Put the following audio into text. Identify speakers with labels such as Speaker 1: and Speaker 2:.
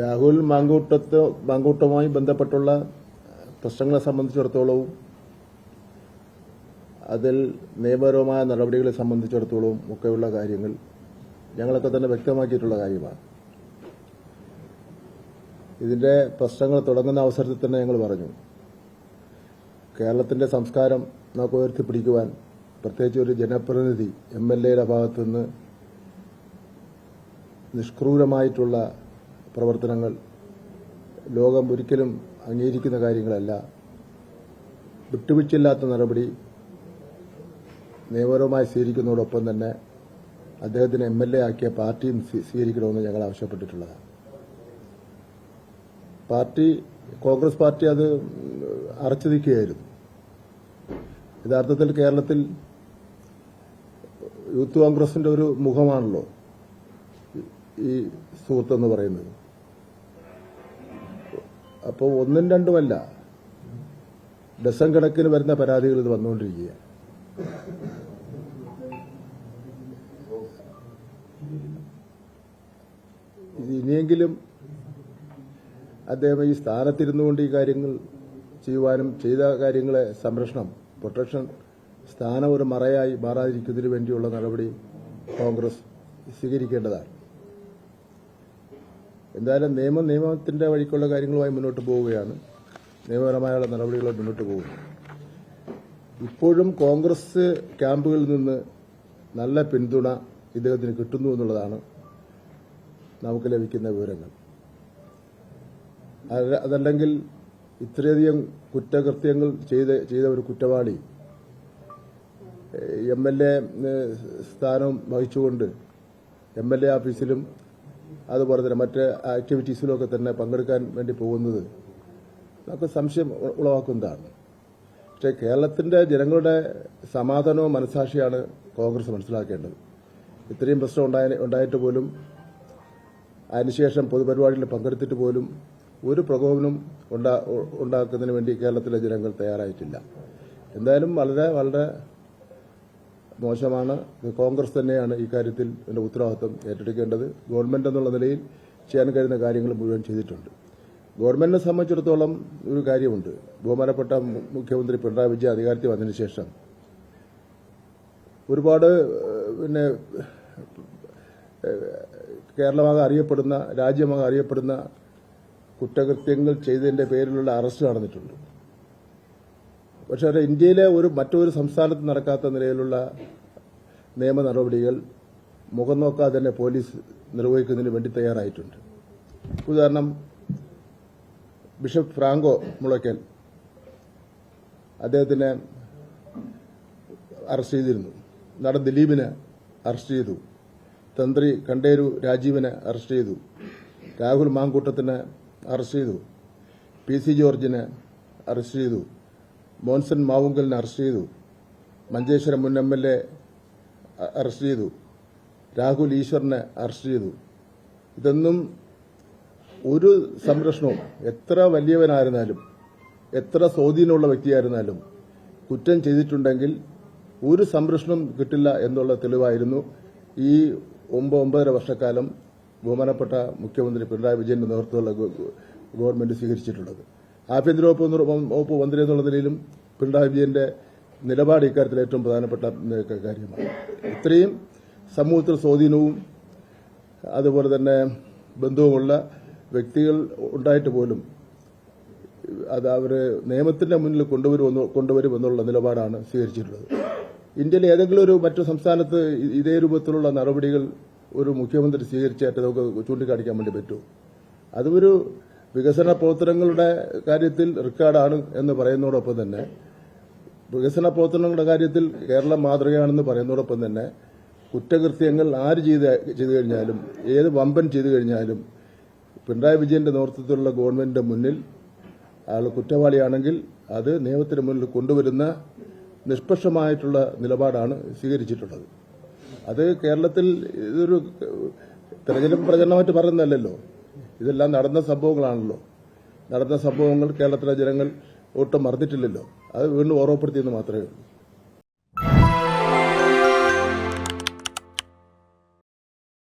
Speaker 1: രാഹുൽ മാങ്കൂട്ടത്ത് മാങ്കൂട്ടവുമായി ബന്ധപ്പെട്ടുള്ള പ്രശ്നങ്ങളെ സംബന്ധിച്ചിടത്തോളവും അതിൽ നിയമപരമായ നടപടികളെ സംബന്ധിച്ചിടത്തോളവും ഒക്കെയുള്ള കാര്യങ്ങൾ ഞങ്ങളൊക്കെ തന്നെ വ്യക്തമാക്കിയിട്ടുള്ള കാര്യമാണ്. ഇതിന്റെ പ്രശ്നങ്ങൾ തുടങ്ങുന്ന അവസരത്തിൽ തന്നെ ഞങ്ങൾ പറഞ്ഞു. കേരളത്തിന്റെ സംസ്കാരം നമുക്ക് ഉയർത്തിപ്പിടിക്കുവാൻ പ്രത്യേകിച്ച് ഒരു ജനപ്രതിനിധി എം എൽ എയുടെ ഭാഗത്തുനിന്ന് നിഷ്ക്രൂരമായിട്ടുള്ള പ്രവർത്തനങ്ങൾ ലോകം ഒരിക്കലും അംഗീകരിക്കുന്ന കാര്യങ്ങളല്ല. വിട്ടുവീഴ്ചയില്ലാത്ത നടപടി നിയമപരമായി സ്വീകരിക്കുന്നതോടൊപ്പം തന്നെ അദ്ദേഹത്തിന് എം എൽ എ ആക്കിയ പാർട്ടിയും സ്വീ- സ്വീകരിക്കണമെന്ന് ഞങ്ങൾ ആവശ്യപ്പെട്ടിട്ടുള്ളതാണ്. പാർട്ടി കോൺഗ്രസ് പാർട്ടി അത് അറച്ചു നിൽക്കുകയായിരുന്നു യഥാർത്ഥത്തിൽ കേരളത്തിൽ യൂത്ത് കോൺഗ്രസിന്റെ ഒരു മുഖമാണല്ലോ ഈ സുഹൃത്തെന്ന് പറയുന്നത്. അപ്പോൾ ഒന്നും രണ്ടുമല്ല. ഡസൻ കണക്കിന് വരുന്ന പരാതികൾ ഇത് വന്നുകൊണ്ടിരിക്കുക ഇത് ഇനിയെങ്കിലും അദ്ദേഹം ഈ സ്ഥാനത്തിരുന്നുകൊണ്ട് ഈ കാര്യങ്ങൾ ചെയ്യുവാനും ചെയ്ത കാര്യങ്ങളെ സംരക്ഷണം പ്രൊട്ടക്ഷൻ സ്ഥാനം ഒരു മറയായി മാറാതിരിക്കുന്നതിന് വേണ്ടിയുള്ള നടപടി കോൺഗ്രസ് സ്വീകരിക്കേണ്ടതാണ്. എന്തായാലും നിയമം നിയമത്തിന്റെ വഴിക്കുള്ള കാര്യങ്ങളുമായി മുന്നോട്ട് പോവുകയാണ്. നിയമപരമായുള്ള നടപടികളുമായി മുന്നോട്ട് പോകുന്നു. ഇപ്പോഴും കോൺഗ്രസ് ക്യാമ്പുകളിൽ നിന്ന് നല്ല പിന്തുണ ഇദ്ദേഹത്തിന് കിട്ടുന്നു എന്നുള്ളതാണ് നമുക്ക് ലഭിക്കുന്ന വിവരങ്ങൾ. അതല്ലെങ്കിൽ ഇത്രയധികം കുറ്റകൃത്യങ്ങൾ ചെയ്ത ചെയ്ത ഒരു കുറ്റവാളി എം എൽ എ സ്ഥാനം വഹിച്ചുകൊണ്ട് എം എൽ എ ഓഫീസിലും അതുപോലെ തന്നെ മറ്റ് ആക്ടിവിറ്റീസിലൊക്കെ തന്നെ പങ്കെടുക്കാൻ വേണ്ടി പോകുന്നത്. നമുക്ക് സംശയം ഉളവാക്കുന്നതാണ്. പക്ഷേ കേരളത്തിന്റെ ജനങ്ങളുടെ സമാധാനവും മനസാക്ഷിയാണ് കോൺഗ്രസ് മനസ്സിലാക്കേണ്ടത്. ഇത്രയും പ്രശ്നം ഉണ്ടായ- ഉണ്ടായിട്ട് പോലും അതിനുശേഷം പൊതുപരിപാടികളിൽ പങ്കെടുത്തിട്ട് പോലും ഒരു പ്രകോപനം ഉണ്ടാ- ഉണ്ടാക്കുന്നതിന് വേണ്ടി കേരളത്തിലെ ജനങ്ങൾ തയ്യാറായിട്ടില്ല. എന്തായാലും വളരെ വളരെ മോശമാണ്. കോൺഗ്രസ് തന്നെയാണ് ഇക്കാര്യത്തിൽ ഇതിന്റെ ഉത്തരവാദിത്വം ഏറ്റെടുക്കേണ്ടത്. ഗവൺമെന്റ് എന്നുള്ള നിലയിൽ ചെയ്യാൻ കഴിയുന്ന കാര്യങ്ങൾ മുഴുവൻ ചെയ്തിട്ടുണ്ട്. ഗവൺമെന്റിനെ സംബന്ധിച്ചിടത്തോളം ഒരു കാര്യമുണ്ട്. ബഹുമാനപ്പെട്ട മുഖ്യമന്ത്രി പിണറായി വിജയൻ അധികാരത്തിൽ വന്നതിന് ശേഷം ഒരുപാട് പിന്നെ കേരളമാകെ അറിയപ്പെടുന്ന രാജ്യമാകെ അറിയപ്പെടുന്ന കുറ്റകൃത്യങ്ങൾ ചെയ്തതിന്റെ പേരിലുള്ള അറസ്റ്റ് നടന്നിട്ടുണ്ട്. പക്ഷേ ഇന്ത്യയിലെ ഒരു മറ്റൊരു സംസ്ഥാനത്ത് നടക്കാത്ത നിലയിലുള്ള നിയമ നടപടികൾ മുഖം നോക്കാതെ തന്നെ പോലീസ് നിർവഹിക്കുന്നതിന് വേണ്ടി തയ്യാറായിട്ടുണ്ട്. ഉദാഹരണം ബിഷപ്പ് ഫ്രാങ്കോ മുളയ്ക്കൽ അദ്ദേഹത്തിനെ അറസ്റ്റ് ചെയ്തിരുന്നു. നടൻ ദിലീപിനെ അറസ്റ്റ് ചെയ്തു. തന്ത്രി കണ്ടേരു രാജീവിനെ അറസ്റ്റ് ചെയ്തു. രാഹുൽ മാങ്കൂട്ടത്തിനെ അറസ്റ്റ് ചെയ്തു. പി സി ജോർജിനെ അറസ്റ്റ് ചെയ്തു. മോൻസൺ മാവുങ്കലിനെ അറസ്റ്റ് ചെയ്തു. മഞ്ചേശ്വരം മുൻ എം എൽ എ അറസ്റ്റ് ചെയ്തു. രാഹുൽ ഈശ്വറിനെ അറസ്റ്റ് ചെയ്തു. ഇതൊന്നും ഒരു സംരക്ഷണവും എത്ര വലിയവനായിരുന്നാലും എത്ര സ്വാധീനമുള്ള വ്യക്തിയായിരുന്നാലും കുറ്റം ചെയ്തിട്ടുണ്ടെങ്കിൽ ഒരു സംരക്ഷണം കിട്ടില്ല എന്നുള്ള തെളിവായിരുന്നു ഈ ഒമ്പത് ഒമ്പതര വർഷക്കാലം ബഹുമാനപ്പെട്ട മുഖ്യമന്ത്രി പിണറായി വിജയന്റെ നേതൃത്വമുള്ള ഗവൺമെന്റ് സ്വീകരിച്ചിട്ടുള്ളത്. ആഭ്യന്തര വകുപ്പ് വകുപ്പ് മന്ത്രി എന്നുള്ള നിലയിലും പിണറായി വിജയന്റെ നിലപാട് ഇക്കാര്യത്തിൽ ഏറ്റവും പ്രധാനപ്പെട്ട കാര്യമാണ്. ഇത്രയും സമൂഹത്തിൽ സ്വാധീനവും അതുപോലെ തന്നെ ബന്ധവുമുള്ള വ്യക്തികൾ ഉണ്ടായിട്ട് പോലും അത് അവർ നിയമത്തിന്റെ മുന്നിൽ കൊണ്ടുവരുമെന്ന് കൊണ്ടുവരുമെന്നുള്ള നിലപാടാണ് സ്വീകരിച്ചിട്ടുള്ളത്. ഇന്ത്യയിലെ ഏതെങ്കിലും ഒരു മറ്റു സംസ്ഥാനത്ത് ഇതേ രൂപത്തിലുള്ള നടപടികൾ ഒരു മുഖ്യമന്ത്രി സ്വീകരിച്ചായിട്ട് നമുക്ക് ചൂണ്ടിക്കാണിക്കാൻ വേണ്ടി പറ്റുമോ അതൊരു വികസന പ്രവർത്തനങ്ങളുടെ കാര്യത്തിൽ റെക്കോർഡാണ് എന്ന് പറയുന്നതോടൊപ്പം തന്നെ വികസന പ്രവർത്തനങ്ങളുടെ കാര്യത്തിൽ കേരളം മാതൃകയാണെന്ന് പറയുന്നതോടൊപ്പം തന്നെ കുറ്റകൃത്യങ്ങൾ ആര് ചെയ്ത് ചെയ്തു കഴിഞ്ഞാലും ഏത് വമ്പൻ ചെയ്തു കഴിഞ്ഞാലും പിണറായി വിജയന്റെ നേതൃത്വത്തിലുള്ള ഗവൺമെന്റിന്റെ മുന്നിൽ അയാൾ കുറ്റവാളിയാണെങ്കിൽ അത് നിയമത്തിന് മുന്നിൽ കൊണ്ടുവരുന്ന നിഷ്പക്ഷമായിട്ടുള്ള നിലപാടാണ് സ്വീകരിച്ചിട്ടുള്ളത്. അത് കേരളത്തിൽ ഇതൊരു തെരഞ്ഞെടുപ്പ് പ്രചരണമായിട്ട് പറയുന്നതല്ലല്ലോ. ഇതെല്ലാം നടന്ന സംഭവങ്ങളാണല്ലോ. നടന്ന സംഭവങ്ങൾ കേരളത്തിലെ ജനങ്ങൾ ഒട്ടും മറന്നിട്ടില്ലല്ലോ. അത് വീണ്ടും ഓർമ്മപ്പെടുത്തിയെന്ന് മാത്രമേ ഉള്ളൂ.